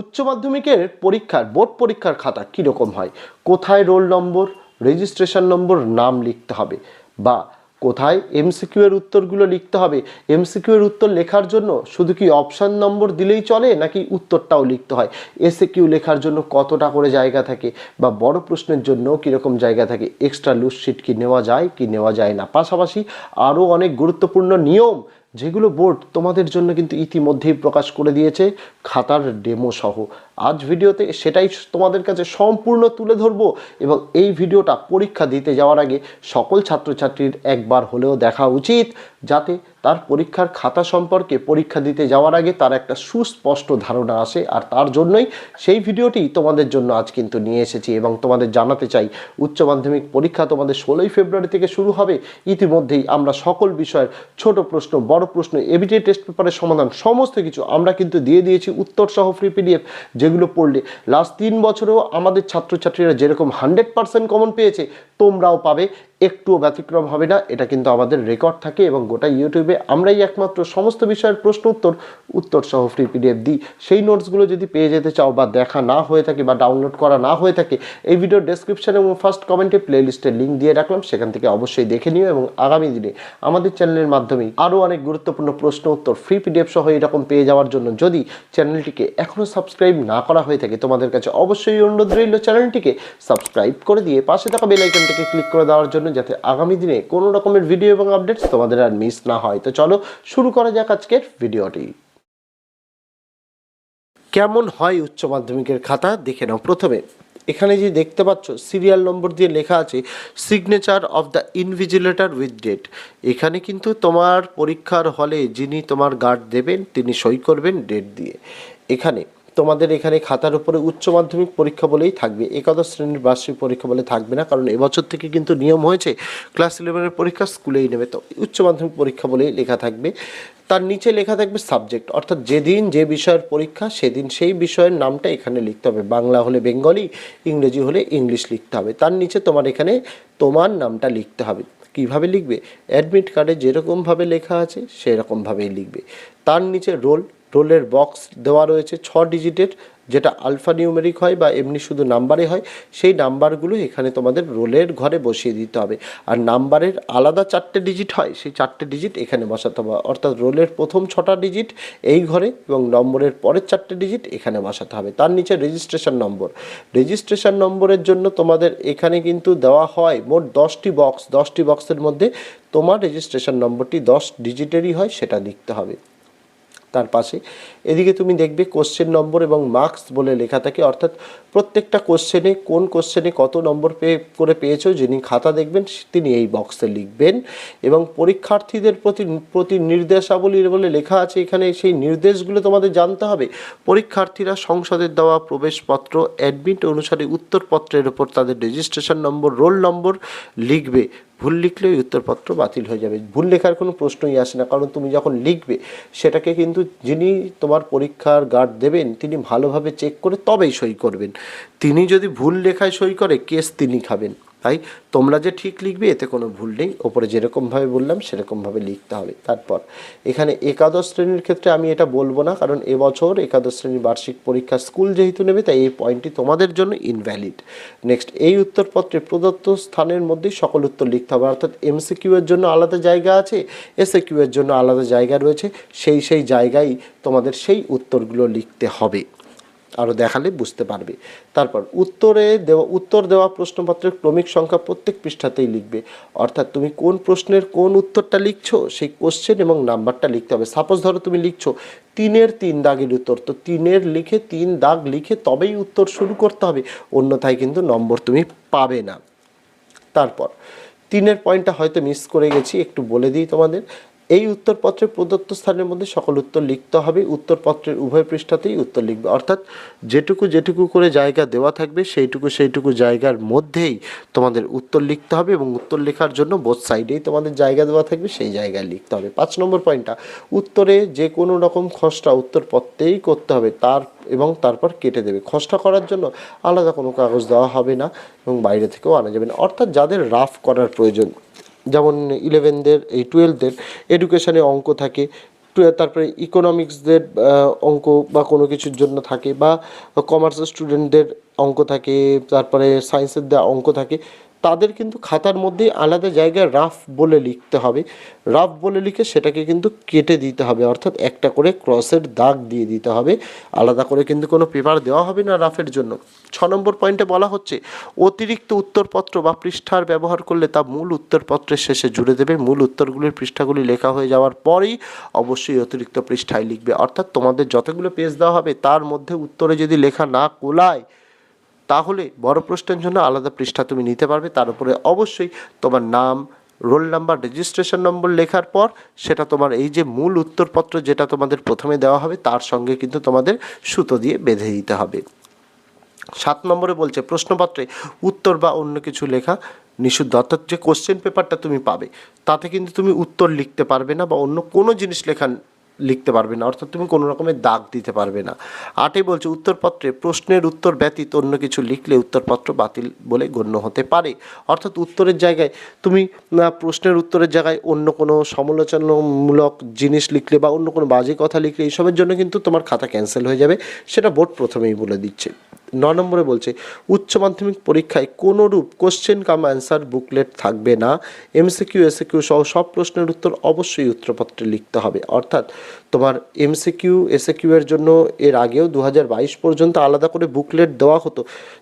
উচ্চ মাধ্যমিকের পরীক্ষার, বোর্ড পরীক্ষার খাতা কীরকম হয়? কোথায় রোল নম্বর রেজিস্ট্রেশন নম্বর, নাম লিখতে হবে? বা কোথায় এমসিকিউ এর উত্তরগুলো লিখতে হবে? এমসিকিউ এর উত্তর লেখার জন্য শুধু কি অপশান নম্বর দিলেই চলে, নাকি উত্তরটাও লিখতে হয়? এসে কিউ লেখার জন্য কতটা করে জায়গা থাকে? বা বড় প্রশ্নের জন্য কীরকম জায়গা থাকে? এক্সট্রা লুজ শিট কি নেওয়া যায়, কি নেওয়া যায় না? পাশাপাশি আরও অনেক গুরুত্বপূর্ণ নিয়ম যেগুলো বোর্ড তোমাদের জন্য কিন্তু ইতিমধ্যেই প্রকাশ করে দিয়েছে খাতার ডেমো সহ। আজ ভিডিওতে সেটাই তোমাদের কাছে সম্পূর্ণ তুলে ধরব এবং এই ভিডিওটা পরীক্ষা দিতে যাওয়ার আগে সকল ছাত্রছাত্রীর একবার হলেও দেখা উচিত যাতে তার পরীক্ষার খাতা সম্পর্কে পরীক্ষা দিতে যাওয়ার আগে তার একটা সুস্পষ্ট ধারণা আসে, আর তার জন্যই সেই ভিডিওটি তোমাদের জন্য আজ কিন্তু নিয়ে এসেছি এবং তোমাদের জানাতে চাই, উচ্চ মাধ্যমিক পরীক্ষা তোমাদের ষোলোই ফেব্রুয়ারি থেকে শুরু হবে। ইতিমধ্যেই আমরা সকল বিষয়ের ছোট প্রশ্ন, বড় প্রশ্ন এবিটি টেস্ট পেপারের সমাধান, সমস্ত কিছু আমরা কিন্তু দিয়ে দিয়েছি উত্তর সহ ফ্রি পিডিএফ যেগুলো পড়লে। লাস্ট তিন বছরেও আমাদের ছাত্রছাত্রীরা যেরকম হান্ড্রেড পার্সেন্ট কমন পেয়েছে, তোমরাও পাবে, একটুও ব্যতিক্রম হবে না, এটা কিন্তু আমাদের রেকর্ড থাকে এবং গোটা ইউটিউবে আমরাই একমাত্র সমস্ত বিষয়ের প্রশ্ন উত্তর উত্তর সহ ফ্রি পিডিএফ দিই। সেই নোটসগুলো যদি পেয়ে যেতে চাও বা দেখা না হয়ে থাকে বা ডাউনলোড করা না হয়ে থাকে, এই ভিডিও ডেসক্রিপশনে এবং ফার্স্ট কমেন্টে প্লেলিস্টের লিঙ্ক দিয়ে রাখলাম। সেখান থেকে অবশ্যই দেখে নিও এবং আগামী দিনে আমাদের চ্যানেলের মাধ্যমে আরও অনেক গুরুত্বপূর্ণ প্রশ্ন উত্তর ফ্রি পিডিএফ সহ এরকম পেয়ে যাওয়ার জন্য যদি চ্যানেলটিকে এখনও সাবস্ক্রাইব না করা হয়ে থাকে, তোমাদের কাছে অবশ্যই অনুরোধ রইল চ্যানেলটিকে সাবস্ক্রাইব করে দিয়ে পাশে থাকা বেল আইকনটিকে ক্লিক করে দেওয়ার জন্য যাতে আগামী দিনে কোনো রকমের ভিডিও এবং আপডেটস তোমাদের আর মিস না হয়। তো চলো শুরু করা যাক আজকের ভিডিওটি। কেমন হয় উচ্চ মাধ্যমিকের খাতা? দেখে নাও। প্রথমে, এখানে যে দেখতে পাচ্ছ সিরিয়াল নম্বর দিয়ে লেখা আছে signature of the invigilator with date এখানে কিন্তু তোমার পরীক্ষার হলে যিনি তোমার গার্ড দেবেন, তিনি সই করবেন ডেট দিয়ে। এখানে তোমাদের এখানে খাতার উপরে উচ্চ মাধ্যমিক পরীক্ষা বলেই থাকবে। একাদশ শ্রেণির বার্ষিক পরীক্ষা বলে থাকবে না, কারণ এবছর থেকে কিন্তু নিয়ম হয়েছে, ক্লাস ইলেভেনের পরীক্ষা স্কুলেই নেবে। তো উচ্চ মাধ্যমিক পরীক্ষা বলেই লেখা থাকবে। তার নিচে লেখা থাকবে সাবজেক্ট, অর্থাৎ যেদিন যে বিষয়ের পরীক্ষা, সেদিন সেই বিষয়ের নামটা এখানে লিখতে হবে। বাংলা হলে বেঙ্গলি, ইংরেজি হলে ইংলিশ লিখতে হবে। তার নিচে তোমার এখানে তোমার নামটা লিখতে হবে। কীভাবে লিখবে? অ্যাডমিট কার্ডে যেরকমভাবে লেখা আছে, সেরকমভাবেই লিখবে। তার নিচে রোল রোলের বক্স দেওয়া রয়েছে ছ ডিজিটের, যেটা আলফা নিউমেরিক হয় বা এমনি শুধু নাম্বারে হয়, সেই নাম্বারগুলো এখানে তোমাদের রোলের ঘরে বসিয়ে দিতে হবে। আর নাম্বারের আলাদা চারটে ডিজিট হয়, সেই চারটে ডিজিট এখানে বসাতে হবে। অর্থাৎ রোলের প্রথম ছটা ডিজিট এই ঘরে এবং নম্বরের পরের চারটে ডিজিট এখানে বসাতে হবে। তার নিচে রেজিস্ট্রেশন নম্বর। রেজিস্ট্রেশন নম্বরের জন্য তোমাদের এখানে কিন্তু দেওয়া হয় মোট দশটি বক্স। দশটি বক্সের মধ্যে তোমার রেজিস্ট্রেশন নম্বরটি দশ ডিজিটেরই হয়, সেটা লিখতে হবে। তার পাশে। এদিকে তুমি দেখবে কোশ্চেন নম্বর এবং মার্কস বলে লেখা থাকে। অর্থাৎ প্রত্যেকটা কোশ্চেনে কোন কোশ্চেনে কত নম্বর পেয়ে করে পেয়েছ, যিনি খাতা দেখবেন, তিনি এই বক্সে লিখবেন। এবং পরীক্ষার্থীদের প্রতি প্রতি নির্দেশাবলী বলে লেখা আছে এখানে, সেই নির্দেশগুলো তোমাদের জানতে হবে। পরীক্ষার্থীরা সংসদের দেওয়া প্রবেশপত্র অ্যাডমিট অনুসারে উত্তরপত্রের ওপর তাদের রেজিস্ট্রেশন নম্বর রোল নম্বর লিখবে। ভুল লিখলে ওই উত্তরপত্র বাতিল হয়ে যাবে। ভুল লেখার কোনো প্রশ্নই আসে না, কারণ তুমি যখন লিখবে, সেটাকে কিন্তু যিনি তোমার পরীক্ষার গার্ড দেবেন, তিনি ভালোভাবে চেক করে তবেই সই করবেন। তিনি যদি ভুল লেখায় সই করে কেস তিনি খাবেন। তাই তোমরা যে ঠিক লিখবে, এতে কোনো ভুল নেই। ওপরে যেরকমভাবে বললাম, সেরকমভাবে লিখতে হবে। তারপর, এখানে একাদশ শ্রেণির ক্ষেত্রে আমি এটা বলব না, কারণ এবছর একাদশ শ্রেণির বার্ষিক পরীক্ষা স্কুল যেহেতু নেবে, তাই এই পয়েন্টটি তোমাদের জন্য ইনভ্যালিড নেক্সট এই উত্তরপত্রে প্রদত্ত স্থানের মধ্যেই সকল উত্তর লিখতে হবে। অর্থাৎ এমসিকিউ এর জন্য আলাদা জায়গা আছে এসএ এর জন্য আলাদা জায়গা রয়েছে, সেই সেই জায়গায় তোমাদের সেই উত্তরগুলো লিখতে হবে। আরও দেখালে বুঝতে পারবে। তারপর উত্তরে দেওয়া, উত্তর দেওয়া প্রশ্নপত্রের ক্রমিক সংখ্যা প্রত্যেক পৃষ্ঠাতেই লিখবে। অর্থাৎ তুমি কোন প্রশ্নের কোন উত্তরটা লিখছো, সেই কোশ্চেন এবং নাম্বারটা লিখতে হবে। সাপোজ ধরো তুমি লিখছো, তিনের তিন দাগের উত্তর। তো তিনের লিখে তিন দাগ লিখে তবেই উত্তর শুরু করতে হবে। অন্যথায় কিন্তু নম্বর তুমি পাবে না। তারপর, তিনের পয়েন্টটা হয়তো মিস করে গেছি, একটু বলে দিই তোমাদের। এই উত্তরপত্রের প্রদত্ত স্থানের মধ্যে সকল উত্তর লিখতে হবে। উত্তরপত্রের উভয় পৃষ্ঠাতেই উত্তর লিখবে। অর্থাৎ যেটুকু যেটুকু করে জায়গা দেওয়া থাকবে, সেইটুকু সেইটুকু জায়গার মধ্যেই তোমাদের উত্তর লিখতে হবে এবং উত্তর লেখার জন্য বোথ সাইডেই তোমাদের জায়গা দেওয়া থাকবে, সেই জায়গায় লিখতে হবে। পাঁচ নম্বর পয়েন্টটা উত্তরে যে কোনো রকম খসড়া উত্তরপত্রেই করতে হবে, তার এবং তারপর কেটে দেবে। খসড়া করার জন্য আলাদা কোনো কাগজ দেওয়া হবে না এবং বাইরে থেকেও আনা যাবে না। অর্থাৎ যাদের রাফ করার প্রয়োজন যেমন ইলেভেনদের এই টুয়েলভদের এডুকেশানে অঙ্ক থাকে তারপরে ইকোনমিক্সদের অঙ্ক বা কোনো কিছুর জন্য থাকে, বা কমার্সের স্টুডেন্টদের অঙ্ক থাকে, তারপরে সায়েন্সের দেওয়া অঙ্ক থাকে তাদের কিন্তু খাতার মধ্যেই আলাদা জায়গায় রাফ বলে লিখতে হবে। রাফ বলে লিখে সেটাকে কিন্তু কেটে দিতে হবে, অর্থাৎ একটা করে ক্রসের দাগ দিয়ে দিতে হবে। আলাদা করে কিন্তু কোনো পেপার দেওয়া হবে না রাফের জন্য। ছ নম্বর পয়েন্টে বলা হচ্ছে, অতিরিক্ত উত্তরপত্র বা পৃষ্ঠার ব্যবহার করলে তা মূল উত্তরপত্রের শেষে জুড়ে দেবে। মূল উত্তরগুলির পৃষ্ঠাগুলি লেখা হয়ে যাওয়ার পরেই অবশ্যই অতিরিক্ত পৃষ্ঠায় লিখবে। অর্থাৎ তোমাদের যতগুলো পেজ দেওয়া হবে, তার মধ্যে উত্তরে যদি লেখা না কোলায় তাহলে বড় প্রশ্নের জন্য আলাদা পৃষ্ঠা তুমি নিতে পারবে। তার উপরে অবশ্যই তোমার নাম, রোল নাম্বার রেজিস্ট্রেশন নম্বর লেখার পর সেটা তোমার এই যে মূল উত্তরপত্র যেটা তোমাদের প্রথমে দেওয়া হবে, তার সঙ্গে কিন্তু তোমাদের সুতো দিয়ে বেঁধে দিতে হবে। সাত নম্বরে বলছে, প্রশ্নপত্রে উত্তর বা অন্য কিছু লেখা নিষিদ্ধ, অর্থাৎ যে কোশ্চেন পেপারটা তুমি পাবে, তাতে কিন্তু তুমি উত্তর লিখতে পারবে না বা অন্য কোনো জিনিস লেখা লিখতে পারবে না, অর্থাৎ তুমি কোনো রকমের দাগ দিতে পারবে না। আটে বলছে, উত্তরপত্রে প্রশ্নের উত্তর ব্যতীত অন্য কিছু লিখলে উত্তরপত্র বাতিল বলে গণ্য হতে পারে। অর্থাৎ উত্তরের জায়গায় তুমি প্রশ্নের উত্তরের জায়গায় অন্য কোনো সমালোচনামূলক জিনিস লিখলে বা অন্য কোনো বাজে কথা লিখলে, এইসবের জন্য কিন্তু তোমার খাতা ক্যান্সেল হয়ে যাবে। সেটা বোর্ড প্রথমেই বলে দিচ্ছে। ন নম্বরে বলছে, উচ্চ মাধ্যমিক পরীক্ষায় কোনো রূপ কোশ্চেন কাম অ্যান্সার বুকলেট থাকবে না? এমসিকিউ এসিকিউ সহ সব প্রশ্নের উত্তর অবশ্যই উত্তরপত্রে লিখতে হবে। অর্থাৎ তোমার এমসিকিউ এসিকিউ এর জন্য এর আগেও দু হাজার বাইশ পর্যন্ত আলাদা করে বুকলেট দেওয়া হতো,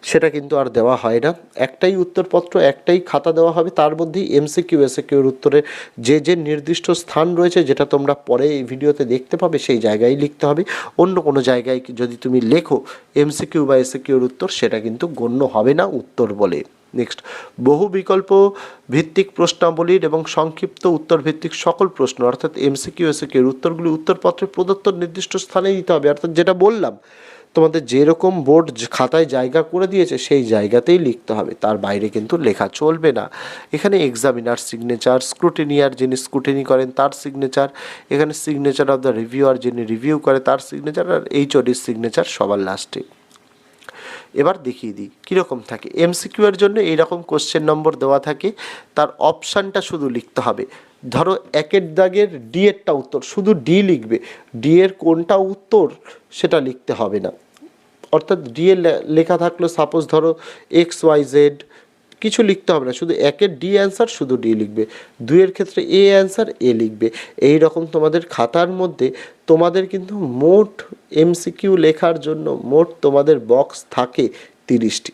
সেটা কিন্তু আর দেওয়া হয় না। একটাই উত্তরপত্র, একটাই খাতা দেওয়া হবে, তার মধ্যেই এমসিকিউ এসিকিউ এর উত্তরের যে যে নির্দিষ্ট স্থান রয়েছে, যেটা তোমরা পরে এই ভিডিওতে দেখতে পাবে, সেই জায়গায় লিখতে হবে। অন্য কোনো জায়গায় যদি তুমি লেখো এমসিকিউ বা এসিকিউর উত্তর, সেটা কিন্তু গণ্য হবে না উত্তর বলে। নেক্সট বহু বিকল্প ভিত্তিক প্রশ্নাবলীর এবং সংক্ষিপ্ত উত্তর ভিত্তিক সকল প্রশ্ন, অর্থাৎ এমসিকিউ এসিকিউর উত্তরগুলি উত্তরপত্রে প্রদত্ত নির্দিষ্ট স্থানে দিতে হবে। অর্থাৎ যেটা বললাম, তোমাদের যেরকম বোর্ড খাতায় জায়গা করে দিয়েছে, সেই জায়গাতেই লিখতে হবে। তার বাইরে কিন্তু লেখা চলবে না। এখানে এক্সামিনার সিগনেচার স্ক্রুটিনিয়ার যিনি স্ক্রুটিনি করেন, তার সিগনেচার এখানে সিগনেচার অফ দ্য রিভিউয়ার যিনি রিভিউ করে, তার সিগনেচার আর এইচওডির সিগনেচার সবার লাস্টে এবার দেখিয়ে দিই, কীরকম থাকে। এমসিকিউয়ের জন্য এইরকম কোশ্চেন নম্বর দেওয়া থাকে, তার অপশানটা শুধু লিখতে হবে। ধরো একের দাগের ডি এরটা উত্তর, শুধু ডি লিখবে ডি এর কোনটা উত্তর সেটা লিখতে হবে না। অর্থাৎ ডি এর লেখা থাকল সাপোজ ধরো এক্স ওয়াই জেড কিছু লিখতে হবে না, শুধু একের ডি অ্যান্সার, শুধু ডি লিখবে। দুইয়ের ক্ষেত্রে এ অ্যান্সার, এ লিখবে। এই রকম তোমাদের খাতার মধ্যে তোমাদের কিন্তু মোট এমসিকিউ লেখার জন্য মোট তোমাদের বক্স থাকে তিরিশটি।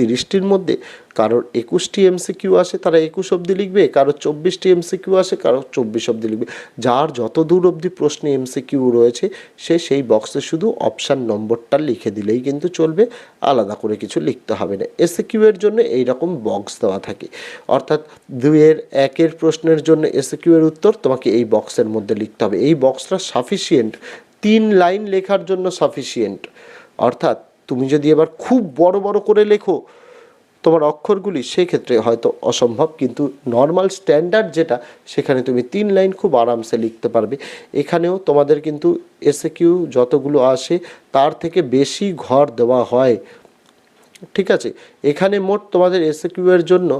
তিরিশটির মধ্যে, কারোর একুশটি এমসিকিউ আসে, তারা একুশ অবধি লিখবে, কারোর চব্বিশটি এমসিকিউ আসে, কারোর চব্বিশ অবধি লিখবে। যার যত দূর অবধি প্রশ্নে এমসিকিউ রয়েছে, সে সেই বক্সে শুধু অপশান নম্বরটা লিখে দিলেই কিন্তু চলবে, আলাদা করে কিছু লিখতে হবে না। এসিকিউ এর জন্য এই রকম বক্স দেওয়া থাকে। অর্থাৎ দুইয়ের একের প্রশ্নের জন্য এসিকিউ এর উত্তর, তোমাকে এই বক্সের মধ্যে লিখতে হবে। এই বক্সটা সাফিসিয়েন্ট তিন লাইন লেখার জন্য সাফিসিয়েন্ট অর্থাৎ তুমি যদি এবার খুব বড় বড় করে লেখো, তোমার অক্ষরগুলি সেক্ষেত্রে হয়তো অসম্ভব, কিন্তু নর্মাল স্ট্যান্ডার্ড যেটা, সেখানে তুমি তিন লাইন খুব আরামসে লিখতে পারবে। এখানেও তোমাদের কিন্তু এসে কিউ যতগুলো আসে, তার থেকে বেশি ঘর দেওয়া হয়। ঠিক আছে? এখানে মোট তোমাদের এসে কিউ এর জন্য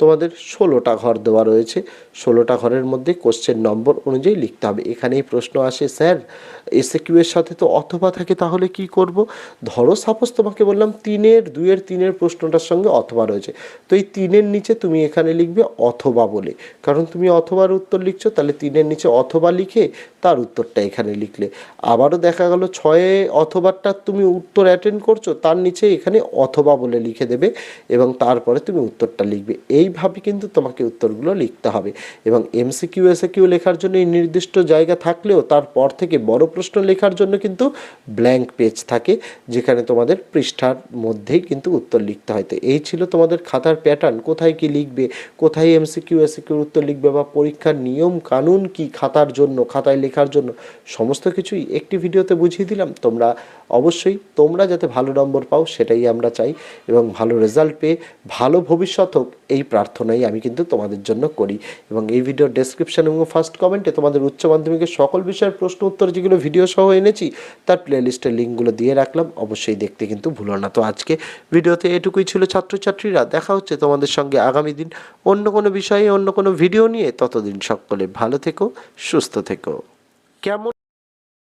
তোমাদের ষোলোটা ঘর দেওয়া রয়েছে। ষোলোটা ঘরের মধ্যে কোশ্চেন নম্বর অনুযায়ী লিখতে হবে। এখানেই প্রশ্ন আসে, স্যার এসে কিউয়ের সাথে তো অথবা থাকে, তাহলে কি করব? ধরো সাপোজ তোমাকে বললাম তিনের, দুইয়ের, তিনের প্রশ্নটার সঙ্গে অথবা রয়েছে। তো এই তিনের নিচে তুমি এখানে লিখবে অথবা বলে। কারণ তুমি অথবার উত্তর লিখছো, তাহলে তিনের নিচে অথবা লিখে তার উত্তরটা এখানে লিখলে। আবারও দেখা গেল, ছয়ে অথবারটা তুমি উত্তর অ্যাটেন্ড করছ, তার নিচে এখানে অথবা বলে লিখে দেবে এবং তারপরে তুমি উত্তরটা লিখবে। এইভাবে কিন্তু তোমাকে উত্তরগুলো লিখতে হবে। এবং এমসিকিউ এসিকিউ লেখার জন্য এই নির্দিষ্ট জায়গা থাকলেও তারপর থেকে বড় প্রশ্ন লেখার জন্য কিন্তু ব্ল্যাঙ্ক পেজ থাকে, যেখানে তোমাদের পৃষ্ঠার মধ্যেই কিন্তু উত্তর লিখতে হয়। তো এই ছিল তোমাদের খাতার প্যাটার্ন কোথায় কি লিখবে, কোথায় এমসিকিউ এসিকিউর উত্তর লিখবে বা পরীক্ষার নিয়ম, কানুন কি খাতার জন্য, খাতায় লেখার জন্য, সমস্ত কিছুই একটি ভিডিওতে বুঝিয়ে দিলাম। তোমরা অবশ্যই, তোমরা যাতে ভালো নম্বর পাও সেটাই আমরা চাই এবং ভালো রেজাল্ট পেয়ে ভালো ভবিষ্যৎ হোক, এই প্রার্থনাই আমি কিন্তু তোমাদের জন্য করি। এবং এই ভিডিওর ডেসক্রিপশন এবং ফার্স্ট কমেন্টে তোমাদের উচ্চ মাধ্যমিকের সকল বিষয়ের প্রশ্ন উত্তর যেগুলো ভিডিও সহ এনেছি, তার প্লেলিস্টের লিঙ্কগুলো দিয়ে রাখলাম। অবশ্যই দেখতে কিন্তু ভুলো না। তো আজকে ভিডিওতে এটুকুই ছিল ছাত্রছাত্রীরা। দেখা হচ্ছে তোমাদের সঙ্গে আগামী দিন অন্য কোনো বিষয়ে, অন্য কোনো ভিডিও নিয়ে। ততদিন সকলে ভালো থেকো, সুস্থ থেকো। কেমন